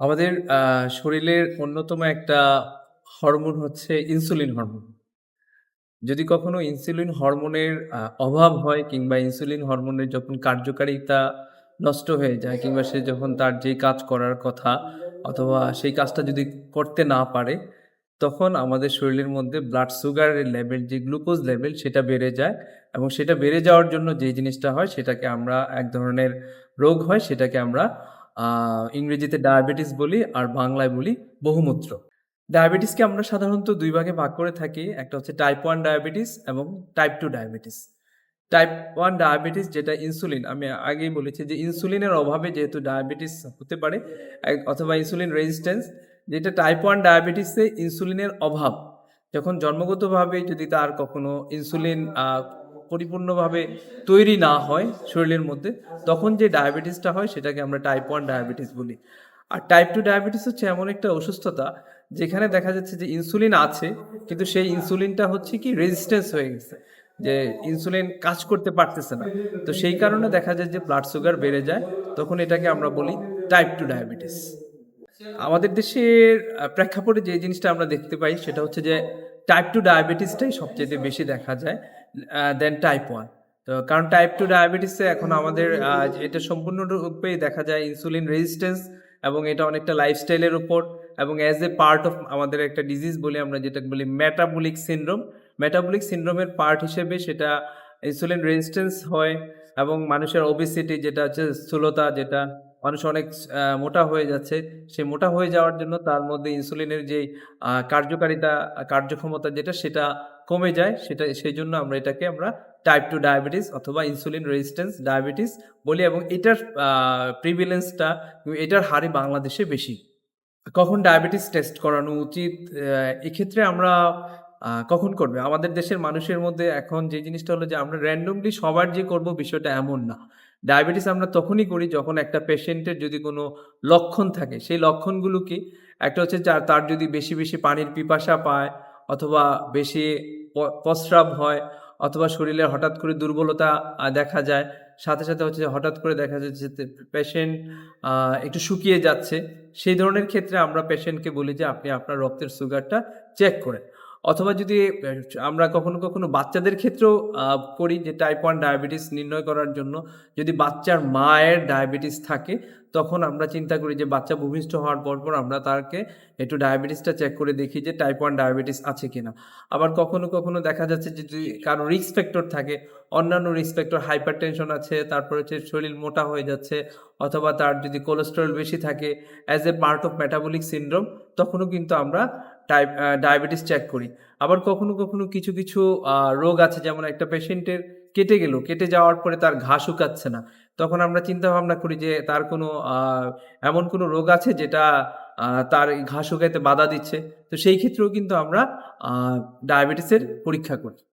আমাদের শরীরের অন্যতম একটা হরমোন হচ্ছে ইনসুলিন হরমোন। যদি কখনো ইনসুলিন হরমোনের অভাব হয় কিংবা ইনসুলিন হরমোনের যখন কার্যকারিতা নষ্ট হয়ে যায় কিংবা সে যখন তার যে কাজ করার কথা অথবা সেই কাজটা যদি করতে না পারে, তখন আমাদের শরীরের মধ্যে ব্লাড সুগারের লেভেল যে গ্লুকোজ লেভেল সেটা বেড়ে যায় এবং সেটা বেড়ে যাওয়ার জন্য যে জিনিসটা হয় সেটাকে আমরা এক ধরনের রোগ হয় সেটাকে আমরা ইংরেজিতে ডায়াবেটিস বলি আর বাংলায় বলি বহুমূত্র। ডায়াবেটিসকে আমরা সাধারণত দুই ভাগে ভাগ করে থাকি। একটা হচ্ছে টাইপ 1 ডায়াবেটিস এবং type two diabetes. Type 1 diabetes যেটা ইনসুলিন আমি আগেই বলেছি যে ইনসুলিনের অভাবে যেহেতু ডায়াবেটিস হতে পারে অথবা ইনসুলিন রেজিস্ট্যান্স যেটা টাইপ ওয়ান ডায়াবেটিসে ইনসুলিনের অভাব। যখন জন্মগতভাবে যদি তার কখনো ইনসুলিন পরিপূর্ণভাবে তৈরি না হয় শরীরের মধ্যে, তখন যে ডায়াবেটিসটা হয় সেটাকে আমরা টাইপ 1 ডায়াবেটিস বলি। আর টাইপ টু ডায়াবেটিস হচ্ছে এমন একটা অসুস্থতা যেখানে দেখা যাচ্ছে যে ইনসুলিন আছে কিন্তু সেই ইনসুলিনটা হচ্ছে কি রেজিস্ট্যান্স হয়ে গেছে। যে ইনসুলিন কাজ করতে পারতেছে না। তো সেই কারণে দেখা যায় যে ব্লাড সুগার বেড়ে যায়। তখন এটাকে আমরা বলি টাইপ টু ডায়াবেটিস। আমাদের দেশের প্রেক্ষাপটে যে জিনিসটা আমরা দেখতে পাই সেটা হচ্ছে যে টাইপ টু ডায়াবেটিসটাই সবচাইতে বেশি দেখা যায় দেন টাইপ ওয়ান তো কারণ টাইপ টু ডায়াবেটিসে এখন আমাদের এটা সম্পূর্ণরূপেই দেখা যায় ইনসুলিন রেজিস্ট্যান্স এবং এটা অনেকটা লাইফস্টাইলের উপর এবং অ্যাজ এ পার্ট অফ আমাদের একটা ডিজিজ বলি আমরা যেটাকে বলি মেটাবলিক সিনড্রোম। মেটাবলিক সিনড্রোমের পার্ট হিসেবে সেটা ইনসুলিন রেজিস্ট্যান্স হয় এবং মানুষের ওবেসিটি যেটা হচ্ছে স্থূলতা যেটা মানুষ অনেক মোটা হয়ে যাচ্ছে। সে মোটা হয়ে যাওয়ার জন্য তার মধ্যে ইনসুলিনের আ কার্যকারিতা, কার্যক্ষমতা যেটা সেটা কমে যায়। সেটা সেই জন্য আমরা এটাকে আমরা টাইপ টু ডায়াবেটিস অথবা ইনসুলিন রেজিস্ট্যান্স ডায়াবেটিস বলি এবং এটার প্রিভিলেন্সটা এটার হারই বাংলাদেশে বেশি। কখন ডায়াবেটিস টেস্ট করানো উচিত? এক্ষেত্রে আমরা কখন করবে? আমাদের দেশের মানুষের মধ্যে এখন যে জিনিসটা হলো যে আমরা randomly সবার যে করব বিষয়টা এমন না। ডায়াবেটিস আমরা তখনই করি যখন একটা পেশেন্টের যদি কোনো লক্ষণ থাকে। সেই লক্ষণগুলো কি? একটা হচ্ছে যা তার যদি বেশি, বেশি পানির পিপাসা পায় অথবা বেশি প্রস্রাব হয় অথবা শরীরে হঠাৎ করে দুর্বলতা দেখা যায়। সাথে, সাথে হচ্ছে হঠাৎ করে দেখা যাচ্ছে যে পেশেন্ট একটু শুকিয়ে যাচ্ছে। সেই ধরনের ক্ষেত্রে আমরা পেশেন্টকে বলি যে আপনি আপনার রক্তের সুগারটা চেক করেন। অথবা যদি আমরা কখনো, কখনো বাচ্চাদের ক্ষেত্রেও করি যে টাইপ 1 ডায়াবেটিস নির্ণয় করার জন্য যদি বাচ্চার মায়ের ডায়াবেটিস থাকে তখন আমরা চিন্তা করি যে বাচ্চা ভূমিষ্ঠ হওয়ার পরপর আমরা তাকে একটু ডায়াবেটিসটা চেক করে দেখি যে টাইপ 1 ডায়াবেটিস আছে কিনা। আবার কখনো, কখনো দেখা যাচ্ছে যে যদি কারও রিস্ক ফ্যাক্টর থাকে, অন্যান্য রিস্ক ফ্যাক্টর হাইপারটেনশন আছে, তারপর হচ্ছে শরীর মোটা হয়ে যাচ্ছে অথবা তার যদি কোলেস্টেরল বেশি থাকে as a part of metabolic syndrome তখনও কিন্তু আমরা ডায়াবেটিস চেক করি। আবার কখনো, কখনো কিছু, কিছু রোগ আছে যেমন একটা পেশেন্টের কেটে গেল, কেটে যাওয়ার পরে তার ঘা শুকাচ্ছে না। তখন আমরা চিন্তা ভাবনা করি যে তার কোনো এমন কোনো রোগ আছে যেটা তার ঘা শুকাইতে বাধা দিচ্ছে। তো সেই ক্ষেত্রেও কিন্তু আমরা ডায়াবেটিসের পরীক্ষা করি।